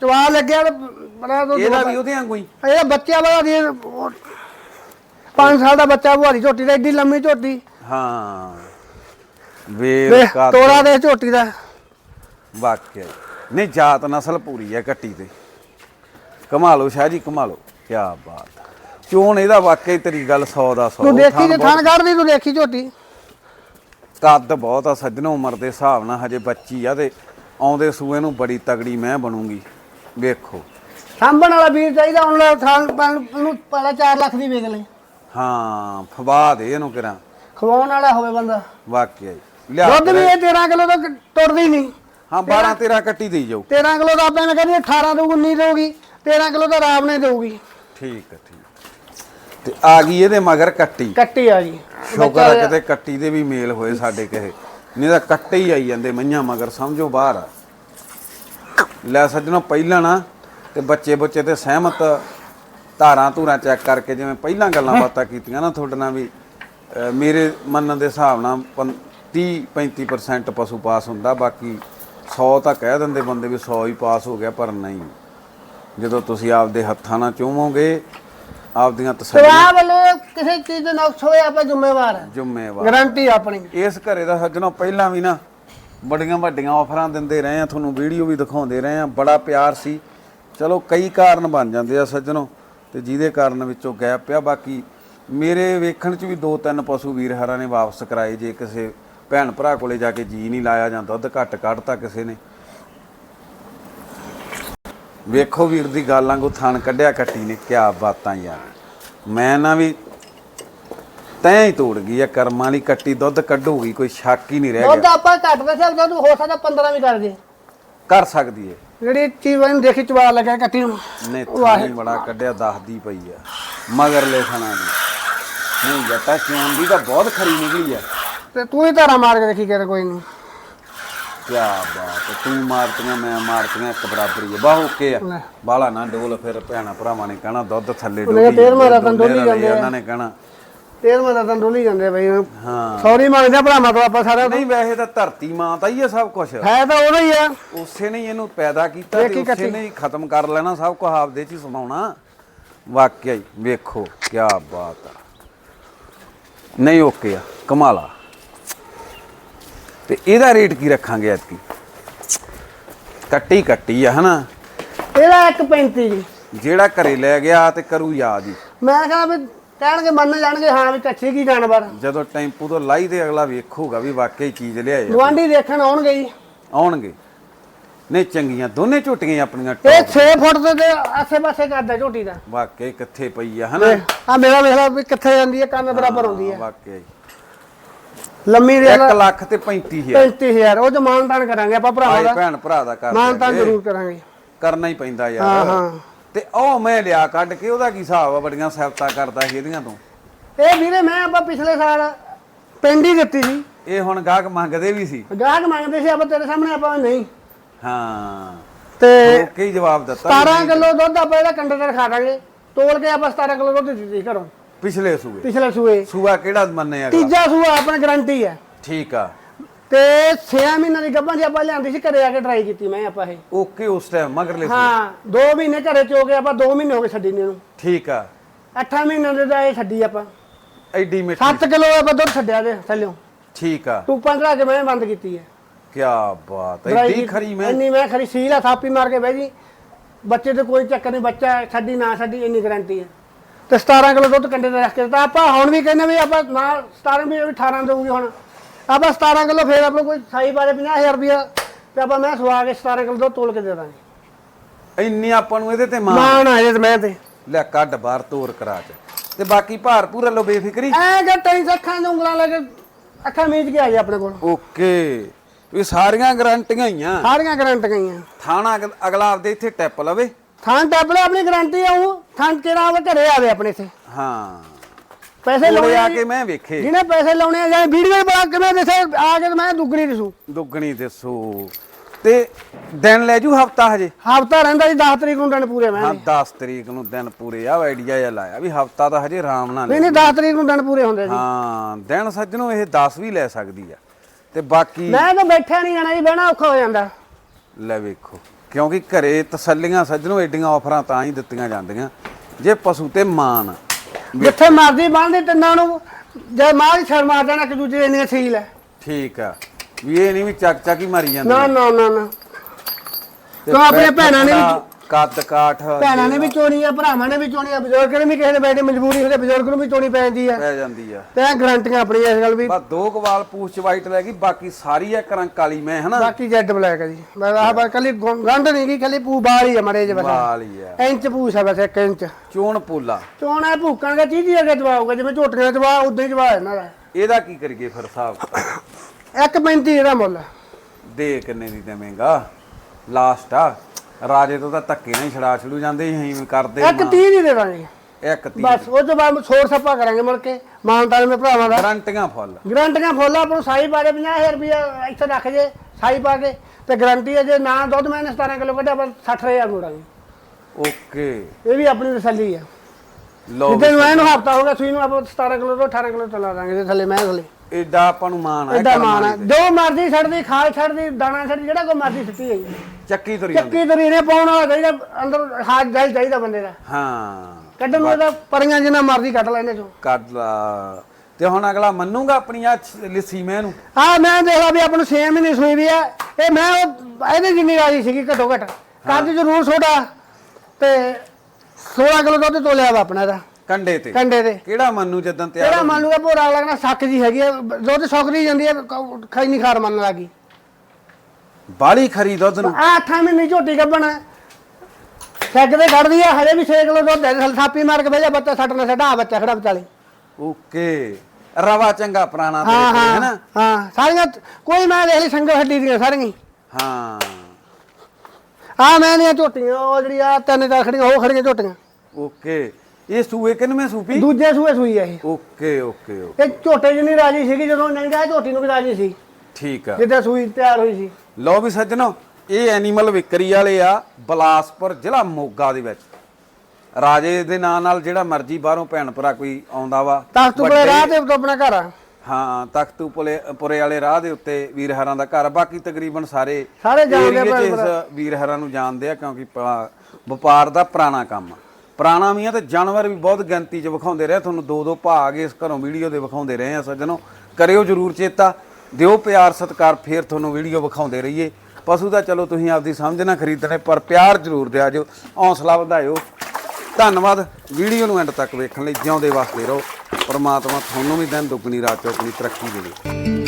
ਚਵਾ ਲੱਗਿਆ ਬੜਾ ਤੋਂ ਇਹਦਾ ਵੀ ਉਹਦੇ ਵਾਂਗੂ ਹੀ। ਇਹ ਬੱਚਾ ਵਾਲਾ ਦੀ 5 ਸਾਲ ਦਾ ਬੱਚਾ ਬੁਹਾਰੀ ਝੋਟੀ ਦਾ ਏਡੀ ਲੰਮੀ ਝੋਟੀ। ਹਾਂ। ਵੇਰ ਤੋੜਾ ਦੇ ਝੋਟੀ ਦਾ। ਵਾਕਿਆ। ਨਹੀਂ ਜਾਤ ਨਸਲ ਪੂਰੀ ਹੈ ਕੱਟੀ ਤੇ। ਕਮਾ ਲਓ ਸ਼ਾਹ ਜੀ ਕਮਾ ਲਓ ਕੀ ਬਾਤ। ਚੋਣ ਇਹਦਾ ਵਾਕਿਆ ਹੀ ਤੇਰੀ ਗੱਲ 100 ਦਾ 100 ਤੂੰ ਦੇਖੀ ਜੇ ਥਣ ਕੱਢਦੀ ਤੂੰ ਦੇਖੀ ਝੋਟੀ? ਕੱਦ ਬਹੁਤ ਆ ਸੱਜਣੋ ਉਮਰ ਦੇ ਹਿਸਾਬ ਨਾਲ ਹਜੇ ਬੱਚੀ ਆ ਤੇ ਆਉਂਦੇ ਸੂਏ ਨੂੰ ਬੜੀ ਤਗੜੀ ਮੈਂ ਬਣੂੰਗੀ। ਵੇਖੋ। ਸਾਂਭਣ ਵਾਲਾ ਵੀਰ ਚਾਹੀਦਾ ਉਹਨੂੰ ਥਣ ਨੂੰ ਪਹਿਲਾਂ 4 ਲੱਖ ਦੀ ਵੇਚ ਲੈ। ਹਾਂ ਫਵਾ ਦੇ ਇਹਨੂੰ ਕਿਰਾਂ। ਖਵਾਉਣ ਵਾਲਾ ਹੋਵੇ ਬੰਦਾ। ਵਾਕਿਆ ਹੀ। ਲਿਆ ਦੁੱਧ ਵੀ ਇਹ 13 ਕਿਲੋ ਤੋਂ ਟੁੱਟਦੀ ਨਹੀਂ। ਹਾਂ 12 13 ਕੱਟੀ ਦੇਈ ਜਾਓ। 13 ਕਿਲੋ ਦਾ ਆਪਾਂ ਨੇ ਕਹਿੰਦੇ 18 ਦਊਗੀ 19 ਦਊਗੀ 13 ਕਿਲੋ ਦਾ ਰਾਮ ਨੇ ਦਊਗੀ। ਠੀਕ ਹੈ ਠੀਕ। ਤੇ ਆ ਗਈ ਇਹਦੇ ਮਗਰ ਕੱਟੀ। ਕੱਟੀ ਆ ਜੀ। ਸ਼ੁਕਰ ਆ ਕਿਤੇ ਕੱਟੀ ਦੇ ਵੀ ਮੇਲ ਹੋਏ ਸਾਡੇ ਕਿਸੇ ਨਹੀਂ ਤਾਂ ਕੱਟੇ ਹੀ ਆਈ ਜਾਂਦੇ ਮਈਆਂ ਮਗਰ ਸਮਝੋ ਬਾਹਰ। ਆ ਲੈ ਸੱਜਣੋ ਪਹਿਲਾਂ ਨਾ ਤੇ ਬੱਚੇ ਬੱਚੇ ਤੇ ਸਹਿਮਤ। ਧਾਰਾਂ ਧੂਰਾਂ ਚੈੱਕ ਕਰਕੇ ਜਿਵੇਂ ਪਹਿਲਾਂ ਗੱਲਾਂ ਬਾਤਾਂ ਕੀਤੀਆਂ ਨਾ ਤੁਹਾਡੇ ਨਾਲ ਵੀ ਮੇਰੇ ਮੰਨਣ ਦੇ ਹਿਸਾਬ ਨਾਲ 30 35% ਪਸ਼ੂ ਪਾਸ ਹੁੰਦਾ ਬਾਕੀ 100 ਤਾਂ ਕਹਿ ਦਿੰਦੇ ਬੰਦੇ ਵੀ 100 ਹੀ ਪਾਸ ਹੋ ਗਿਆ ਪਰ ਨਹੀਂ। ਜਦੋਂ ਤੁਸੀਂ ਆਪਦੇ ਹੱਥਾਂ ਨਾਲ ਚੋਵੋਗੇ ਆਪਦੀਆਂ ਤਸੱਲੀਆਂ। ਸਵਾਹ ਵੱਲੋਂ ਕਿਸੇ ਚੀਜ਼ ਦੇ ਨੁਕਸ ਹੋਏ ਆਪਾਂ ਜ਼ਿੰਮੇਵਾਰ ਹਾਂ। ਜ਼ਿੰਮੇਵਾਰ। ਗਾਰੰਟੀ ਆਪਣੀ। ਇਸ ਘਰੇ ਦਾ ਸੱਜਣੋ ਪਹਿਲਾਂ ਵੀ ਨਾ ਬੜੀਆਂ ਵੱਡੀਆਂ ਆਫਰਾਂ ਦਿੰਦੇ ਰਹੇ ਆ ਤੁਹਾਨੂੰ ਵੀਡੀਓ ਵੀ ਦਿਖਾਉਂਦੇ ਰਹੇ ਆ ਬੜਾ ਪਿਆਰ ਸੀ। ਚਲੋ ਕਈ ਕਾਰਨ ਬਣ ਜਾਂਦੇ ਆ ਸੱਜਣੋ ਤੇ ਜਿਹਦੇ ਕਾਰਨ ਵਿੱਚੋਂ ਗੈਪ ਪਿਆ ਬਾਕੀ ਮੇਰੇ ਵੇਖਣ 'ਚ ਵੀ ਦੋ ਤਿੰਨ ਪਸ਼ੂ ਵੀਰ ਹਰਾਂ ਨੇ ਵਾਪਸ ਕਰਾਏ ਜੇ ਕਿਸੇ ਭੈਣ ਭਰਾ ਕੋਲੇ ਜਾ ਕੇ ਜੀ ਨਹੀਂ ਲਾਇਆ ਜਾਂ ਦੁੱਧ ਘੱਟ ਕੱਢਤਾ ਕਿਸੇ ਨੇ। ਵੇਖੋ ਵੀਰ ਦੀ ਗੱਲ ਵਾਂਗੂ ਥਣ ਕੱਢਿਆ ਕੱਟੀ ਨੇ ਕਿਆ ਬਾਤਾਂ ਯਾਰ। ਮੈਂ ਨਾ ਵੀ ਤੈਂ ਹੀ ਤੋੜ ਗਈ ਆ ਕਰਮਾਂ ਵਾਲੀ ਕੱਟੀ ਦੁੱਧ ਕੱਢੂਗੀ ਕੋਈ ਸ਼ੱਕ ਹੀ ਨਹੀਂ ਰਹਿ ਦੁੱਧ ਗਿਆ। ਆਪਾਂ ਘੱਟ ਦੱਸਿਆ ਤਾਂ ਤੂੰ ਹੋ ਸਕਦਾ 15 ਵੀ ਕਰ ਦੇ ਕਰ ਸਕਦੀ ਏ। ਜਿਹੜੀ ਚੀਜ਼ ਮੈਨੂੰ ਦੇਖੀ ਚਵਾ ਲੱਗਾ ਕੱਟੀ ਨੂੰ। ਨੇ ਥਾਣੀ ਬੜਾ ਕੱਢਿਆ ਦੱਸਦੀ ਪਈ ਆ। ਮਗਰ ਲੇਖਣਾ ਦੀ ਨਹੀਂ ਜੱਟਾ ਚੋਣ ਦੀ ਤਾਂ ਬਹੁਤ ਖਰੀ ਨਿਕਲੀ ਆ। ਤੇ ਤੂੰ ਹੀ ਧਾਰਾ ਮਾਰ ਕੇ ਦੇਖੀ ਕਰ ਕੋਈ ਨਹੀਂ। ਕਿਆ ਬਾਤ ਹੈ, ਤੂੰ ਮਾਰਤੀਆਂ ਮੈਂ ਮਾਰਤੀਆਂ ਇੱਕ ਬਰਾਬਰੀ ਆ ਬਾਹੂ ਕੇ ਆ। ਬਾਲਾ ਨਾ ਡੋਲ ਫਿਰ ਭੈਣਾ ਭਰਾਵਾਂ ਨੇ ਕਹਿਣਾ ਦੁੱਧ ਥੱਲੇ ਉਹਨੇ ਡੋਲੀ ਤੇਰ ਮਾਰਿਆ ਤਾਂ ਡੋਲੇ ਜਾਂਦੇ ਆ। ਉਹਨਾਂ ਨੇ ਕਹਿਣਾ। ਤੇਰ ਮੈਂ ਤਾਂ ਡੋਲੀ ਜਾਂਦੇ ਬਈ। ਹਾਂ। ਸੌਰੀ ਮੰਗਦੇ ਆ ਭਰਾਵਾਂ ਤੋਂ ਆਪਾਂ ਸਾਰਾ ਨਹੀਂ ਵੈਸੇ ਤਾਂ ਧਰਤੀ ਮਾਂ ਤਾਂ ਹੀ ਆ ਸਭ ਕੁਝ ਹੈ ਤਾਂ ਉਹਦਾ ਹੀ ਆ। ਉਸੇ ਨੇ ਹੀ ਇਹਨੂੰ ਪੈਦਾ ਕੀਤਾ ਤੇ ਉਸੇ। ਨੇ ਹੀ ਖਤਮ ਕਰ ਲੈਣਾ ਸਭ ਕੁਝ ਆਪਦੇ ਚ ਹੀ ਸਮਾਉਣਾ। ਵਾਕਿਆ ਹੀ ਵੇਖੋ ਕੀ ਬਾਤ ਆ। ਨਹੀਂ ਓਕੇ ਆ ਕਮਾਲਾ ਤੇ ਇਹਦਾ ਰੇਟ ਕੀ ਰੱਖਾਂਗੇ ਐਤਕੀ? ਕੱਟੀ ਕੱਟੀ ਆ ਹਨਾ? ਇਹਦਾ 1.35 ਜੀ। ਜਿਹੜਾ ਘਰੇ ਲੈ ਗਿਆ ਤੇ ਕਰੂ ਯਾਦ ਹੀ। ਮੈਂ ਕਹਿੰਦਾ ਵੀ ਕਹਿਣਗੇ ਮੰਨ ਜਾਣਗੇ ਹਾਂ ਵੀ ਕੱਚੀ ਕੀ ਜਾਨਵਰ ਜਦੋਂ ਟੈਂਪੂ ਤੋਂ ਲਾਈ ਤੇ ਅਗਲਾ ਵੇਖੂਗਾ ਵੀ ਵਾਕਈ ਚੀਜ਼ ਲਿਆਏ ਆ। ਗਵਾਂਢੀ ਦੇਖਣ ਆਉਣਗੇ ਜੀ। ਆਉਣਗੇ। ਨਹੀਂ ਚੰਗੀਆਂ ਦੋਨੇ ਝੁੱਟੀਆਂ ਆਪਣੀਆਂ ਇਹ top 6 ਫੁੱਟ ਦੇ ਤੇ ਆਸੇ-ਪਾਸੇ ਕਰਦਾ ਝੋਟੀ ਦਾ। ਵਾਕਈ ਕਿੱਥੇ ਪਈ ਆ ਹਨਾ? ਆ ਮੇਰਾ ਵੇਖ ਲਾ ਵੀ ਕਿੱਥੇ ਜਾਂਦੀ ਹੈ ਕੰਨ ਬਰਾਬਰ ਹੁੰਦੀ ਹੈ ਵਾਕਈ। ਲੰਮੀ ਦੇ 1 ਲੱਖ ਤੇ 35000 35000 ਉਹ ਜੋ ਮਾਨਤਾਨ ਕਰਾਂਗੇ ਆਪਾਂ ਭਰਾਵਾਂ ਦਾ। ਭੈਣ ਭਰਾ ਦਾ ਕਰ ਮਾਨਤਾਨ ਦਿਆਂਗੇ। ਜ਼ਰੂਰ ਕਰਾਂਗੇ। ਕਰਨਾ ਹੀ ਪੈਂਦਾ ਹਾਂ ਯਾਰ। ਹਾਂ ਤੇ ਉਹ ਮੈਂ ਲਿਆ ਕੱਢ ਕੇ ਉਹਦਾ ਕੀ ਹਿਸਾਬ ਆ ਬੜੀਆਂ ਸੈਫਤਾ ਕਰਦਾ ਸੀ ਇਹਦੀਆਂ ਤੋਂ? ਇਹ ਵੀਰੇ ਮੈਂ ਆਪਾਂ ਪਿਛਲੇ ਸਾਲ ਪਿੰਡ ਹੀ ਦਿੱਤੀ ਸੀ। ਇਹ ਹੁਣ ਗਾਹਕ ਮੰਗਦੇ ਵੀ ਸੀ। ਗਾਹਕ ਮੰਗਦੇ ਸੀ ਆਪਾਂ ਤੇਰੇ ਸਾਹਮਣੇ ਆਪਾਂ ਨਹੀਂ। ਹਾਂ। ਤੇ ਹੀ ਜਵਾਬ ਦਿੱਤਾ ਵੀ 17 ਕਿਲੋ ਦੁੱਧ ਆਪਾਂ ਇਹਦਾ ਕੰਡੇ ਤੇ ਰਖਾ ਦਾਂਗੇ। ਤੋਲ ਕੇ ਆਪਾਂ 17 ਕਿਲੋ ਦੁੱਧ ਦਿੱਤੀ ਸੀ ਘਰੋਂ। ਪਿਛਲੇ ਸੂਏ। ਪਿਛਲੇ ਸੂਏ। ਸੂਆ ਕਿਹੜਾ ਮੰਨੇ ਅਗਲਾ? ਤੀਜਾ ਸੂਆ ਆਪਣਾ ਗਾਰੰਟੀ ਹੈ। ਠੀਕ ਆ। ਤੇ 6 ਮਹੀਨਿਆਂ ਦੀ ਗੱਭਾਂ ਦੀ ਆਪਾਂ ਲਿਆਂਦੀ ਸੀ ਘਰੇ ਆ ਕੇ ਟਰਾਈ ਕੀਤੀ ਮੈਂ ਆਪਾਂ ਇਹ। ਓਕੇ ਉਸ ਟਾਈਮ ਮਗਰਲੇ ਸੂਏ? ਹਾਂ 2 ਮਹੀਨੇ ਘਰੇ ਚੋ ਕੇ ਆਪਾਂ 2 ਮਹੀਨੇ ਹੋ ਗਏ ਛੱਡੀ ਨੂੰ। ਠੀਕ ਆ। 8 ਮਹੀਨਿਆਂ ਦੇ ਦਾ ਇਹ ਛੱਡੀ ਆਪਾਂ। ਐਡੀ ਮਿੱਠੀ 7 ਕਿਲੋ ਆਪਾਂ ਦੁੱਧ ਛੱਡਿਆ ਦੇ ਥੱਲਿਓ। ਠੀਕ ਆ। ਟੂਪਾਂ ਚੜਾ ਕੇ ਮੈਂ ਬੰਦ ਕੀਤੀ ਹੈ। ਕੀ ਬਾਤ ਡਰਾਈ ਐਡੀ। ਖਰੀ ਮੈਂ। ਇੰਨੀ ਮੈਂ ਖਰੀ ਸੀਲ ਆ ਥਾਪੀ ਮਾਰ ਕੇ ਬਹਿ ਜੀ। ਬੱਚੇ ਤੇ ਕੋਈ ਚੱਕਰ ਨਹੀਂ ਬੱਚਾ ਛੱਡੀ ਨਾ ਛੱਡੀ ਇੰਨੀ ਗਾਰੰਟੀ ਹੈ। ਤੇ 17 ਕਿਲੋ ਦੁੱਧ ਕੰਡੇ ਤੇ ਰੱਖ ਕੇ ਤਾਂ ਆਪਾਂ ਹੁਣ ਵੀ ਕਹਿੰਦੇ ਵੀ ਆਪਾਂ ਨਾ 17 ਵੀ 18 ਦੇਊਗੀ ਹੁਣ। ਆਪਾਂ 17 ਕਿਲੋ ਫੇਰ ਆਪਾਂ ਕੋਈ ਸਾਈ ਬਾਰੇ 50000 ਰੁਪਇਆ ਤੇ ਆਪਾਂ ਮੈਂ ਸਵਾ ਕੇ 17 ਕਿਲੋ ਦੁੱਧ ਤੋਲ ਕੇ ਦੇ ਦਾਂਗੇ। ਇੰਨੀ ਆਪਾਂ ਨੂੰ ਇਹਦੇ ਤੇ ਮਾਂ ਮਾਣ ਆ ਜੇ ਮੈਂ ਤੇ। ਲੈ ਕੱਢ ਬਾਹਰ ਤੋਰ ਕਰਾ ਚ। ਤੇ ਬਾਕੀ ਭਾਰ ਪੂਰਾ ਲੋ ਬੇਫਿਕਰੀ? ਐ ਕਿ ਟੈਂਸ ਅੱਖਾਂ ਨੂੰ ਉਂਗਲਾਂ ਲੈ ਕੇ ਅੱਖਾਂ ਮੀਚ ਕੇ ਆ ਜਾ ਆਪਣੇ ਕੋਲ। ਓਕੇ। ਇਹ ਸਾਰੀਆਂ ਗਾਰੰਟੀਆਂ ਹੀ ਆ। ਸਾਰੀਆਂ ਗਰੰਟ ਗਈਆਂ ਥਾਣਾ ਅਗ- ਅਗਲਾ ਆਪਦੇ ਇੱਥੇ ਟੈਪ ਲਵੇ। ਥਾਂ ਟੈਬਲੇ ਆਪਣੀ ਗਾਰੰਟੀ ਆ ਉਹ। ਥਾਂ ਕਿਹੜਾ ਆਵੇ ਘਰੇ ਆਵੇ ਆਪਣੇ ਇੱਥੇ। ਹਾਂ। ਪੈਸੇ ਕੋਲੇ ਲਾਉਣੇ ਆ ਕੇ ਮੈਂ ਵੇਖੇ। ਜਿਹਨੇ ਪੈਸੇ ਲਾਉਣੇ ਆ ਜਾਂ ਵੀਡੀਓ ਬਣਾ ਕਿਵੇਂ ਦੱਸੇ ਆ ਕੇ ਤੇ ਮੈਂ ਦੁੱਗਣੀ ਦਿਸੂ। ਦੁੱਗਣੀ ਦੱਸੋ। ਤੇ ਦਿਨ ਲੈ ਜੂ ਹਫਤਾ ਹਜੇ? ਹਫਤਾ ਰਹਿੰਦਾ ਜੀ 10 ਤਰੀਕ ਨੂੰ ਦਿਨ ਪੂਰੇ ਮੈਂ। ਹਾਂ 10 ਤਰੀਕ ਨੂੰ ਦਿਨ ਪੂਰੇ। ਆ ਆਈਡੀਆ ਜਿਹਾ ਲਾਇਆ ਵੀ ਹਫਤਾ ਤਾਂ ਹਜੇ ਆਰਾਮ ਨਾਲ ਨਹੀਂ ਨਹੀਂ 10 ਤਰੀਕ ਨੂੰ ਦਿਨ ਪੂਰੇ ਹੁੰਦੇ ਜੀ। ਹਾਂ ਦਿਨ ਸੱਜਣੋ ਇਹ 10 ਵੀ ਲੈ ਸਕਦੀ ਆ। ਤੇ ਬਾਕੀ ਮੈਂ ਤਾਂ ਬੈਠਿਆ ਨਹੀਂ ਜਾਣਾ ਜੀ ਬਹਿਣਾ ਔਖਾ ਹੋ ਜਾਂਦਾ। ਲੈ ਵੇਖੋ। ਕਿਉਂਕਿ ਘਰੇ ਤਸੱਲੀਆਂ ਸੱਜਣੋ ਏਡੀਆਂ ਆਫਰਾਂ ਤਾਂ ਹੀ ਦਿੱਤੀਆਂ ਜਾਂਦੀਆਂ। ਜੇ ਪਸ਼ੂ ਤੇ ਮਾਨ ਜਿੱਥੇ ਮਰਦੀ ਬੰਨਦੇ ਤਿੰਨਾਂ ਨੂੰ ਜੇ ਮਾਂ ਹੀ ਛੜ ਮਾਰ ਦੇਣਾ ਇੱਕ ਦੂਜੇ ਦੇ ਇੰਨੇ ਸੀਲ ਹੈ ਠੀਕ ਆ। ਵੀ ਇਹ ਨਹੀਂ ਵੀ ਚੱਕ ਚੱਕ ਹੀ ਮਾਰੀ ਜਾਂਦੇ ਨਾ ਨਾ ਨਾ ਨਾ। ਤੇ ਤੂੰ ਆਪਣੇ ਭੈਣਾਂ ਨੇ ਵੀ- ਦਾ ਕੱਦ ਕਾਠ ਭੈਣਾਂ ਨੇ ਵੀ ਚੋਣੀ ਆ ਭਰਾਵਾਂ ਨੇ ਵੀ ਚੋਣੀ ਆ ਬਜ਼ੁਰਗ ਨੇ ਵੀ ਕਿਸੇ ਨੇ ਬੈਠੇ ਮਜਬੂਰੀ ਹੁੰਦੀ ਬਜ਼ੁਰਗ ਨੂੰ ਵੀ ਚੋਣੀ ਪੈ ਜਾਂਦੀ ਆ। ਪੈ ਜਾਂਦੀ ਆ। ਤੇ ਗਰੰਟੀਆਂ ਆਪਣੀਆਂ ਇਸ ਗੱਲ ਵੀ। ਬਸ ਦੋ ਕਵਾਲ ਪੂਛ ਵਾਈਟ ਲੈ ਗਈ ਬਾਕੀ ਸਾਰੀ ਇੱਕ ਰੰਗ ਕਾਲੀ ਮੈਂ ਹਨਾ? ਬਾਕੀ ਜੈਡ ਬਲੈਕ ਹੈ ਜੀ। ਮੈਂ ਆਹ ਬਸ ਕੱਲੀ ਗੰਢ ਨਹੀਂ ਗਈ ਕੱਲੀ ਪੂ ਬਾਹਰ ਹੀ ਆ ਮੜੇ ਜੇ ਬਸ। ਵਾਲੀ ਆ। ਇੰਚ ਪੂਛ ਆ ਬਸ ਇੱਕ ਇੰਚ। ਚੋਣ ਪੂਲਾ। ਚੋਣ ਹੈ ਭੂਕਾਂ ਦਾ ਚੀਜ਼ ਹੀ ਅੱਗੇ ਜਵਾਬਗਾ ਜਿਵੇਂ ਝੋਟੀਆਂ ਦਾ ਜਵਾਬ ਉਦਾਂ ਹੀ ਜਵਾਬ ਇਹਨਾਂ ਦਾ। ਇਹਦਾ ਕੀ ਕਰੀਏ ਫਿਰ ਹਿਸਾਬ? ਕਿਤਾਬ? ਇੱਕ 35 ਇਹਦਾ ਮੁੱਲ। ਆ। ਦੇ ਕਿੰਨੇ ਦੀ ਦੇਵੇਂਗਾ? ਲਾਸਟ ਆ। ਰਾਜੇ ਤੋਂ ਤਾਂ ਧੱਕੇ ਨਾਲ ਹੀ ਛੜਾ ਛੜੂ ਜਾਂਦੇ ਸੀ ਐਵੇਂ ਕਰਦੇ ਇੱਕ 30 ਦੀ ਦੇ ਦਾਂਗੇ ਇੱਕ ਤੀ ਬਸ ਉਹ ਤੋਂ ਬਾਅਦ ਛੋੜ ਸੱਪਾ ਕਰਾਂਗੇ ਮੁੜ ਕੇ ਮਾਨਤਾਨ ਮੇ ਭਰਾਵਾਂ ਦਾ। ਗਰੰਟੀਆਂ ਫੁੱਲ। ਗਰੰਟੀਆਂ ਫੁੱਲ ਆਪਾਂ ਨੂੰ ਸਾਈ ਪਾ ਦੇ 50000 ਰੁਪਇਆ ਇੱਥੇ ਰੱਖ ਜੇ ਸਾਈ ਪਾ ਕੇ। ਤੇ ਗਰੰਟੀ ਹੈ ਜੇ ਨਾ ਦੁੱਧ ਮੈਂ 17 ਕਿਲੋ ਕੱਢਿਆ ਆਪਾਂ 60000 ਮੋੜਾਂਗੇ ਓਕੇ। ਇਹ ਵੀ ਆਪਣੀ ਤਸੱਲੀ ਆ ਲੋ ਜਿੱਦਾਂ ਨੂੰ ਹਫਤਾ ਹੋ ਗਿਆ ਸੂਈ ਨੂੰ ਆਪਾਂ 17 ਕਿਲੋ ਤੋਂ 18 ਕਿਲੋ ਚਲਾ ਦਾਂਗੇ ਜੇ ਥੱਲੇ ਮੈਂ ਥੱਲੇ। ਏਡਾ ਆਪਾਂ ਨੂੰ ਮਾਣ ਆ ਕਰਮਾਂ ਮਾਨ ਆ। ਜੋ ਮਰਜ਼ੀ ਛੱਡਦੀ ਖਾਲ ਛੱਡਦੀ ਦਾਣਾ ਛੱਡਦੀ ਜਿਹੜਾ ਕੋਈ ਮਰਜ਼ੀ ਸਿੱਟੀ ਹੈ। ਚੱਕੀ ਤੁਰੀ ਜਾਂਦੀ। ਚੱਕੀ ਤਰੀ ਨੇ ਪਾਉਣ ਵਾਲਾ ਚਾਹੀਦਾ ਅੰਦਰ ਹਾਥ ਜਾਈ ਚਾਹੀਦਾ ਬੰਦੇ ਦਾ। ਹਾਂ। ਕੱਢਣ ਨੂੰ ਇਹਦਾ ਪਰੀਆਂ ਜਿੰਨਾ ਮਰਜ਼ੀ ਕੱਢ ਲੈਣੇ ਚੋਂ। ਕੱਢ ਲਾ। ਤੇ ਹੁਣ ਅਗਲਾ ਮੰਨੂਗਾ ਆਪਣੀ ਆ ਲਿੱਸੀ ਮੈਂ ਨੂੰ? ਆ ਮੈਂ ਦੇਖਿਆ ਵੀ ਆਪਾਂ ਨੂੰ 6 ਮਹੀਨੇ ਸੂਈ ਵੀ ਆ। ਇਹ ਮੈਂ ਉਹ ਇਹਦੇ ਜਿੰਨੀ ਰਾਜੀ ਸੀਗੀ ਘੱਟੋ ਘੱਟ। ਕੱਦ ਜ਼ਰੂਰ ਛੋਟਾ। ਤੇ 16 ਕਿਲੋ ਦੁੱਧ ਤੋਲਿਆ ਵਾ ਆਪਣਾ ਇਹਦਾ। ਕੰਡੇ ਤੇ। ਕੰਡੇ ਤੇ। ਕਿਹੜਾ ਮੰਨੂ ਜਦੋਂ ਤਿਆਰ ਕਿਹੜਾ ਮੰਨ ਲੂਗਾ ਭੋਰਾ ਲੱਗਣਾ ਸੱਕ ਜੀ ਹੈਗੀ ਆ ਦੁੱਧ ਸੁੱਕਦੀ ਜਾਂਦੀ ਆ ਖਾਈ ਨਹੀਂ ਖਾਰ ਮੰਨ ਲੱਗੀ। ਬਾਲੀ ਖਰੀ ਦੁੱਧ ਨੂੰ। ਆ 8 ਮਹੀਨੇ ਝੋਟੀ ਗੱਬਣ। ਸੈੱਕ ਤੇ ਕੱਢਦੀ ਆ ਹਜੇ ਵੀ 6 ਕਿਲੋ ਦੁੱਧ ਦੇ ਥਾਪੀ ਮਾਰ ਕੇ ਬਹਿ ਜਾ ਬੱਚਾ ਨਾ ਸੱਟਾ ਬੱਚਾ ਖੜਾ ਵਿਚਾਲੇ। ਓਕੇ। ਰਵਾ ਚੰਗਾ ਪੁਰਾਣਾ ਤੇਰੇ ਹਾਂ ਕੋਲ ਹੈ ਹਾਂ ਨਾ ਹਾਂ। ਸਾਰੀਆਂ ਕੋਈ ਮੈਂ ਦੇਖ ਲਈ ਸੰਗੋ ਹੱਡੀ ਦੀਆਂ ਸਾਰੀਆਂ। ਹਾਂ। ਆ ਮੈਂ ਦੀਆਂ ਝੋਟੀਆਂ ਉਹ ਜਿਹੜੀ ਆ ਤਿੰਨ ਚਾਰ ਖੜੀਆਂ ਉਹ ਖੜੀਆਂ ਝੋਟੀਆਂ। ਓਕੇ। ਇਹ ਸੂਏ ਕਿੰਨਵੇਂ ਸੂਪੀ? ਦੂਜੇ ਸੂਏ ਸੂਈ ਇਹ। Okay okay okay. ਇਹ ਝੋਟੇ ਜਿੰਨੀ ਰਾਜੀ ਸੀਗੀ ਜਦੋਂ ਨੰਗਾ ਝੋਟੀ ਨੂੰ ਵੀ ਰਾਜੀ ਸੀ। ਠੀਕ ਆ। ਜਿੱਦਾਂ ਸੂਈ ਤਿਆਰ ਹੋਈ ਸੀ। ਲਓ ਵੀ ਸੱਜਣੋ ਇਹ ਐਨੀਮਲ ਵਿਕਰੀ ਵਾਲੇ ਆ ਬਲਾਸਪੁਰ ਜ਼ਿਲ੍ਹਾ ਮੋਗਾ ਦੇ ਵਿੱਚ। ਰਾਜੇ ਦੇ ਨਾਂ ਨਾਲ ਜਿਹੜਾ ਮਰਜ਼ੀ ਬਾਹਰੋਂ ਭੈਣ ਭਰਾ ਕੋਈ ਆਉਂਦਾ ਵਾ ਤਖਤੂਪੁਰੇ ਵੱਡੇ- ਰਾਹ ਤੇ ਉੱਤੋਂ ਆਪਣਾ ਘਰ ਆ। ਹਾਂ ਤਖਤੂਪੁਰੇ ਪੁਰੇ ਵਾਲੇ ਰਾਹ ਦੇ ਉੱਤੇ ਵੀਰ ਹਰਾਂ ਦਾ ਘਰ ਆ। ਬਾਕੀ ਤਕਰੀਬਨ ਸਾਰੇ ਸਾਰੇ ਜਾਣਦੇ ਆ ਏਰੀਏ 'ਚ ਭੈਣ ਇਸ ਭਰਾ। ਵੀਰ ਹਰਾਂ ਨੂੰ ਜਾਣਦੇ ਆ ਕਿਉਂਕਿ ਪ- ਵਪਾਰ ਦਾ ਪੁਰਾਣਾ ਕੰਮ ਆ। ਪੁਰਾਣਾ ਵੀ ਆ ਤੇ ਜਾਨਵਰ ਵੀ ਬਹੁਤ ਗਿਣਤੀ 'ਚ ਵਿਖਾਉਂਦੇ ਰਹੇ। ਤੁਹਾਨੂੰ ਦੋ ਦੋ ਭਾਗ ਇਸ ਘਰੋਂ ਵੀਡੀਓ ਦੇ ਵਿਖਾਉਂਦੇ ਰਹੇ ਆ ਸੱਜਣੋ। ਕਰਿਓ ਜਰੂਰ ਚੇਤਾ, ਦਿਓ ਪਿਆਰ, ਸਤਿਕਾਰ, ਫੇਰ ਤੁਹਾਨੂੰ ਵੀਡੀਓ ਵਿਖਾਉਂਦੇ ਰਹੀਏ। ਪਸ਼ੂ ਦਾ ਚਲੋ ਤੁਸੀਂ ਆਪਦੀ ਸਮਝ ਨਾਲ ਖਰੀਦਣੇ, ਪਰ ਪਿਆਰ ਜਰੂਰ ਦਿਆ ਜੋ ਹੌਸਲਾ ਵਧਾਇਓ। ਧੰਨਵਾਦ। ਵੀਡੀਓ ਨੂੰ ਐਂਡ ਤੱਕ ਵੇਖਣ ਲਈ ਜਿਉਂਦੇ ਵਾਸਤੇ ਰਹੋ। ਪਰਮਾਤਮਾ ਤੁਹਾਨੂੰ ਵੀ ਦਿਨ ਦੁੱਗਣੀ, ਰਾਤ ਚੌਗਣੀ ਤਰੱਕੀ ਦੇਵੇ।